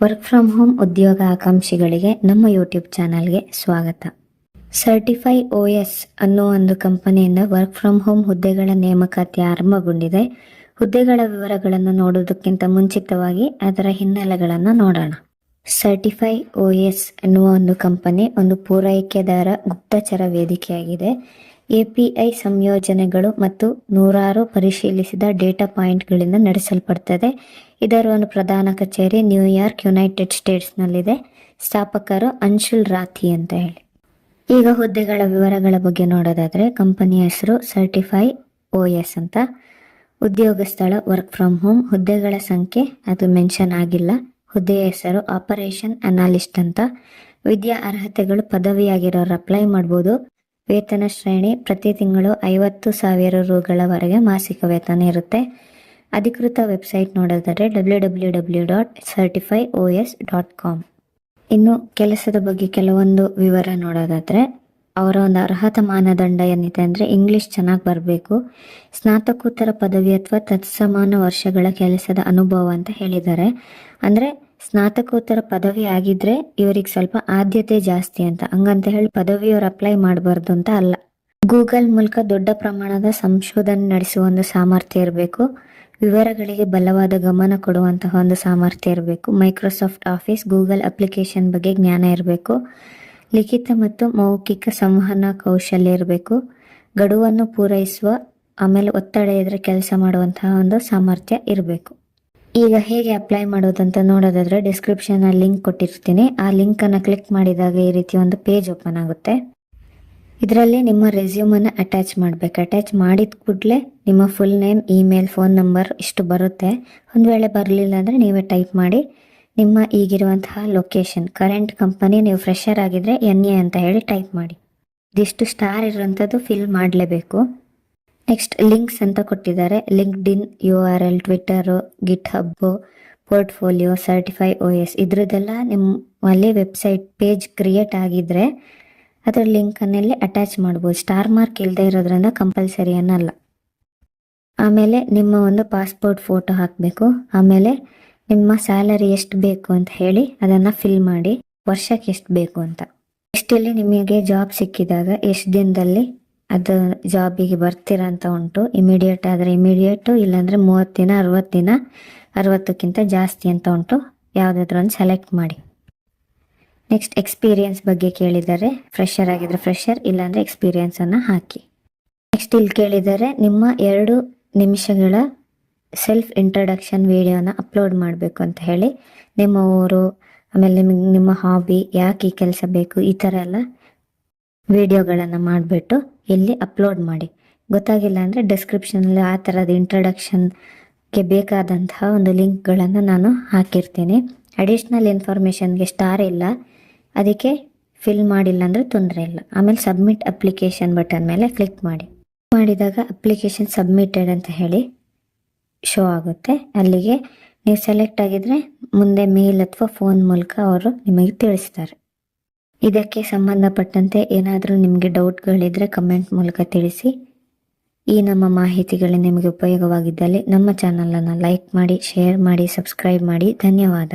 Work from home ಉದ್ಯೋಗ ಆಕಾಂಕ್ಷಿಗಳಿಗೆ ನಮ್ಮ YouTube ಚಾನಲ್ಗೆ ಸ್ವಾಗತ. ಸರ್ಟಿಫೈ ಒ ಎಸ್ ಅನ್ನೋ ಒಂದು ಕಂಪನಿಯಿಂದ ವರ್ಕ್ ಫ್ರಮ್ ಹೋಮ್ ಹುದ್ದೆಗಳ ನೇಮಕಾತಿ ಆರಂಭಗೊಂಡಿದೆ. ಹುದ್ದೆಗಳ ವಿವರಗಳನ್ನು ನೋಡೋದಕ್ಕಿಂತ ಮುಂಚಿತವಾಗಿ ಅದರ ಹಿನ್ನೆಲೆಗಳನ್ನು ನೋಡೋಣ. ಸರ್ಟಿಫೈ ಒ ಎಸ್ ಎನ್ನುವ ಒಂದು ಕಂಪನಿ ಒಂದು ಪೂರೈಕೆದಾರ ಗುಪ್ತಚರ ವೇದಿಕೆಯಾಗಿದೆ. ಎಪಿಐ ಸಂಯೋಜನೆಗಳು ಮತ್ತು ನೂರಾರು ಪರಿಶೀಲಿಸಿದ ಡೇಟಾ ಪಾಯಿಂಟ್ಗಳಿಂದ ನಡೆಸಲ್ಪಡ್ತದೆ. ಇದರ ಒಂದು ಪ್ರಧಾನ ಕಚೇರಿ ನ್ಯೂಯಾರ್ಕ್, ಯುನೈಟೆಡ್ ಸ್ಟೇಟ್ಸ್ನಲ್ಲಿದೆ. ಸ್ಥಾಪಕರು ಅನ್ಶುಲ್ ರಾಥಿ ಅಂತ ಹೇಳಿ. ಈಗ ಹುದ್ದೆಗಳ ವಿವರಗಳ ಬಗ್ಗೆ ನೋಡೋದಾದರೆ, ಕಂಪನಿಯ ಹೆಸರು ಸರ್ಟಿಫೈ ಒ ಎಸ್ ಅಂತ. ಉದ್ಯೋಗ ಸ್ಥಳ ವರ್ಕ್ ಫ್ರಮ್ ಹೋಮ್ ಹುದ್ದೆಗಳ ಸಂಖ್ಯೆ ಅದು ಮೆನ್ಷನ್ ಆಗಿಲ್ಲ. ಹುದ್ದೆಯ ಹೆಸರು ಆಪರೇಷನ್ ಅನಾಲಿಸ್ಟ್ ಅಂತ. ವಿದ್ಯಾ ಅರ್ಹತೆಗಳು ಪದವಿಯಾಗಿರೋರು ಅಪ್ಲೈ ಮಾಡ್ಬೋದು. ವೇತನ ಶ್ರೇಣಿ ಪ್ರತಿ ತಿಂಗಳು ಐವತ್ತು ಸಾವಿರ ರುಗಳವರೆಗೆ ಮಾಸಿಕ ವೇತನ ಇರುತ್ತೆ. ಅಧಿಕೃತ ವೆಬ್ಸೈಟ್ ನೋಡೋದಾದರೆ W W W dot certify O S dot com. ಇನ್ನು ಕೆಲಸದ ಬಗ್ಗೆ ಕೆಲವೊಂದು ವಿವರ ನೋಡೋದಾದರೆ, ಅವರ ಒಂದು ಅರ್ಹತಾ ಮಾನದಂಡ ಏನಿದೆ ಅಂದರೆ ಇಂಗ್ಲಿಷ್ ಚೆನ್ನಾಗಿ ಬರಬೇಕು. ಸ್ನಾತಕೋತ್ತರ ಪದವಿ ಅಥವಾ ತತ್ಸಮಾನ ವರ್ಷಗಳ ಕೆಲಸದ ಅನುಭವ ಅಂತ ಹೇಳಿದ್ದಾರೆ. ಅಂದರೆ ಸ್ನಾತಕೋತ್ತರ ಪದವಿ ಆಗಿದ್ರೆ ಇವರಿಗೆ ಸ್ವಲ್ಪ ಆದ್ಯತೆ ಜಾಸ್ತಿ ಅಂತ. ಹಂಗಂತ ಹೇಳಿ ಪದವಿಯವ್ರು ಅಪ್ಲೈ ಮಾಡಬಾರ್ದು ಅಂತ ಅಲ್ಲ. ಗೂಗಲ್ ಮೂಲಕ ದೊಡ್ಡ ಪ್ರಮಾಣದ ಸಂಶೋಧನೆ ನಡೆಸುವ ಒಂದು ಸಾಮರ್ಥ್ಯ ಇರಬೇಕು. ವಿವರಗಳಿಗೆ ಬಲವಾದ ಗಮನ ಕೊಡುವಂತಹ ಒಂದು ಸಾಮರ್ಥ್ಯ ಇರಬೇಕು. ಮೈಕ್ರೋಸಾಫ್ಟ್ ಆಫೀಸ್, ಗೂಗಲ್ ಅಪ್ಲಿಕೇಶನ್ ಬಗ್ಗೆ ಜ್ಞಾನ ಇರಬೇಕು. ಲಿಖಿತ ಮತ್ತು ಮೌಖಿಕ ಸಂವಹನ ಕೌಶಲ್ಯ ಇರಬೇಕು. ಗಡುವನ್ನು ಪೂರೈಸುವ, ಆಮೇಲೆ ಒತ್ತಡ ಇದ್ರೆ ಕೆಲಸ ಮಾಡುವಂತಹ ಒಂದು ಸಾಮರ್ಥ್ಯ ಇರಬೇಕು. ಈಗ ಹೇಗೆ ಅಪ್ಲೈ ಮಾಡೋದಂತ ನೋಡೋದಾದ್ರೆ ಡಿಸ್ಕ್ರಿಪ್ಷನ್ ಲಿಂಕ್ ಕೊಟ್ಟಿರ್ತೀನಿ. ಆ ಲಿಂಕ್ ಅನ್ನ ಕ್ಲಿಕ್ ಮಾಡಿದಾಗ ಈ ರೀತಿ ಒಂದು ಪೇಜ್ ಓಪನ್ ಆಗುತ್ತೆ. ಇದರಲ್ಲಿ ನಿಮ್ಮ ರೆಸ್ಯೂಮನ್ನು ಅಟ್ಯಾಚ್ ಮಾಡಬೇಕು. ಅಟ್ಯಾಚ್ ಮಾಡಿದ ಕೂಡಲೇ ನಿಮ್ಮ full name email phone number ಇಷ್ಟು ಬರುತ್ತೆ. ಒಂದು ವೇಳೆ ಬರಲಿಲ್ಲ ಅಂದರೆ ನೀವೇ ಟೈಪ್ ಮಾಡಿ. ನಿಮ್ಮ ಈಗಿರುವಂತಹ ಲೊಕೇಶನ್ ಕರೆಂಟ್ ಕಂಪನಿ ನೀವು ಫ್ರೆಶರ್ ಆಗಿದ್ರೆ ಎನ್ ಎ ಅಂತ ಹೇಳಿ ಟೈಪ್ ಮಾಡಿ. ಇದಿಷ್ಟು ಸ್ಟಾರ್ ಇರುವಂತದ್ದು ಫಿಲ್ ಮಾಡಲೇಬೇಕು. ನೆಕ್ಸ್ಟ್ ಲಿಂಕ್ಸ್ ಅಂತ ಕೊಟ್ಟಿದ್ದಾರೆ. LinkedIn U R L Twitter GitHub portfolio certify ಒ ಎಸ್ ಇದ್ರದ್ದೆಲ್ಲ ನಿಮ್ಮಲ್ಲಿ ವೆಬ್ಸೈಟ್ ಪೇಜ್ ಕ್ರಿಯೇಟ್ ಆಗಿದ್ರೆ ಅದರ ಲಿಂಕನ್ನೆಲ್ಲಿ ಅಟ್ಯಾಚ್ ಮಾಡ್ಬೋದು. ಸ್ಟಾರ್ ಮಾರ್ಕ್ ಇಲ್ಲದೆ ಇರೋದ್ರಿಂದ ಕಂಪಲ್ಸರಿ ಅನ್ನಲ್ಲ. ಆಮೇಲೆ ನಿಮ್ಮ ಒಂದು ಪಾಸ್ಪೋರ್ಟ್ ಫೋಟೋ ಹಾಕಬೇಕು. ಆಮೇಲೆ ನಿಮ್ಮ ಸ್ಯಾಲರಿ ಎಷ್ಟು ಬೇಕು ಅಂತ ಹೇಳಿ ಅದನ್ನು ಫಿಲ್ ಮಾಡಿ, ವರ್ಷಕ್ಕೆ ಎಷ್ಟು ಬೇಕು ಅಂತ. ಎಷ್ಟಲ್ಲಿ ನಿಮಗೆ ಜಾಬ್ ಸಿಕ್ಕಿದಾಗ ಎಷ್ಟು ದಿನದಲ್ಲಿ ಅದು ಜಾಬಿಗೆ ಬರ್ತೀರಾ ಅಂತ ಉಂಟು. ಇಮಿಡಿಯೇಟ್ ಆದರೆ ಇಮಿಡಿಯೇಟು ಇಲ್ಲಾಂದರೆ ಮೂವತ್ತು ದಿನ, ಅರವತ್ತು ದಿನ, ಅರವತ್ತಕ್ಕಿಂತ ಜಾಸ್ತಿ ಅಂತ ಉಂಟು. ಯಾವುದಾದ್ರೂ ಒಂದು ಸೆಲೆಕ್ಟ್ ಮಾಡಿ. ನೆಕ್ಸ್ಟ್ ಎಕ್ಸ್ಪೀರಿಯನ್ಸ್ ಬಗ್ಗೆ ಕೇಳಿದರೆ ಫ್ರೆಶರ್ ಆಗಿದ್ರೆ ಫ್ರೆಶರ್ ಇಲ್ಲಾಂದರೆ ಎಕ್ಸ್ಪೀರಿಯೆನ್ಸನ್ನು ಹಾಕಿ. ನೆಕ್ಸ್ಟ್ ಇಲ್ಲಿ ಕೇಳಿದರೆ, ನಿಮ್ಮ ಎರಡು ನಿಮಿಷಗಳ ಸೆಲ್ಫ್ ಇಂಟ್ರಡಕ್ಷನ್ ವಿಡಿಯೋನ ಅಪ್ಲೋಡ್ ಮಾಡಬೇಕು ಅಂತ ಹೇಳಿ. ನಿಮ್ಮ ಊರು, ಆಮೇಲೆ ನಿಮಗೆ ನಿಮ್ಮ ಹಾಬಿ ಯಾಕೆ ಈ ಕೆಲಸ ಬೇಕು, ಈ ಥರ ಎಲ್ಲ ವಿಡಿಯೋಗಳನ್ನು ಮಾಡಿಬಿಟ್ಟು ಇಲ್ಲಿ ಅಪ್ಲೋಡ್ ಮಾಡಿ. ಗೊತ್ತಾಗಿಲ್ಲ ಅಂದರೆ ಡಿಸ್ಕ್ರಿಪ್ಷನಲ್ಲಿ ಆ ಥರದ ಇಂಟ್ರಡಕ್ಷನ್ಗೆ ಬೇಕಾದಂತಹ ಒಂದು ಲಿಂಕ್ಗಳನ್ನು ನಾನು ಹಾಕಿರ್ತೀನಿ. ಅಡಿಷ್ನಲ್ ಇನ್ಫಾರ್ಮೇಷನ್ಗೆ ಸ್ಟಾರ್ ಇಲ್ಲ. ಅದಕ್ಕೆ ಫಿಲ್ ಮಾಡಿಲ್ಲ ಅಂದರೆ ತೊಂದರೆ ಇಲ್ಲ. ಆಮೇಲೆ ಸಬ್ಮಿಟ್ ಅಪ್ಲಿಕೇಶನ್ ಬಟನ್ ಮೇಲೆ ಕ್ಲಿಕ್ ಮಾಡಿ. ಮಾಡಿದಾಗ ಅಪ್ಲಿಕೇಶನ್ ಸಬ್ಮಿಟೆಡ್ ಅಂತ ಹೇಳಿ ಶೋ ಆಗುತ್ತೆ. ಅಲ್ಲಿಗೆ ನೀವು ಸೆಲೆಕ್ಟ್ ಆಗಿದ್ರೆ ಮುಂದೆ ಮೇಲ್ ಅಥವಾ ಫೋನ್ ಮೂಲಕ ಅವರು ನಿಮಗೆ ತಿಳಿಸ್ತಾರೆ. ಇದಕ್ಕೆ ಸಂಬಂಧಪಟ್ಟಂತೆ ಏನಾದರೂ ನಿಮಗೆ ಡೌಟ್ಗಳಿದ್ರೆ ಕಮೆಂಟ್ ಮೂಲಕ ತಿಳಿಸಿ. ಈ ನಮ್ಮ ಮಾಹಿತಿಗಳು ನಿಮಗೆ ಉಪಯೋಗವಾಗಿದ್ದಲ್ಲಿ ನಮ್ಮ ಚಾನಲನ್ನು ಲೈಕ್ ಮಾಡಿ, ಶೇರ್ ಮಾಡಿ, ಸಬ್ಸ್ಕ್ರೈಬ್ ಮಾಡಿ. ಧನ್ಯವಾದ.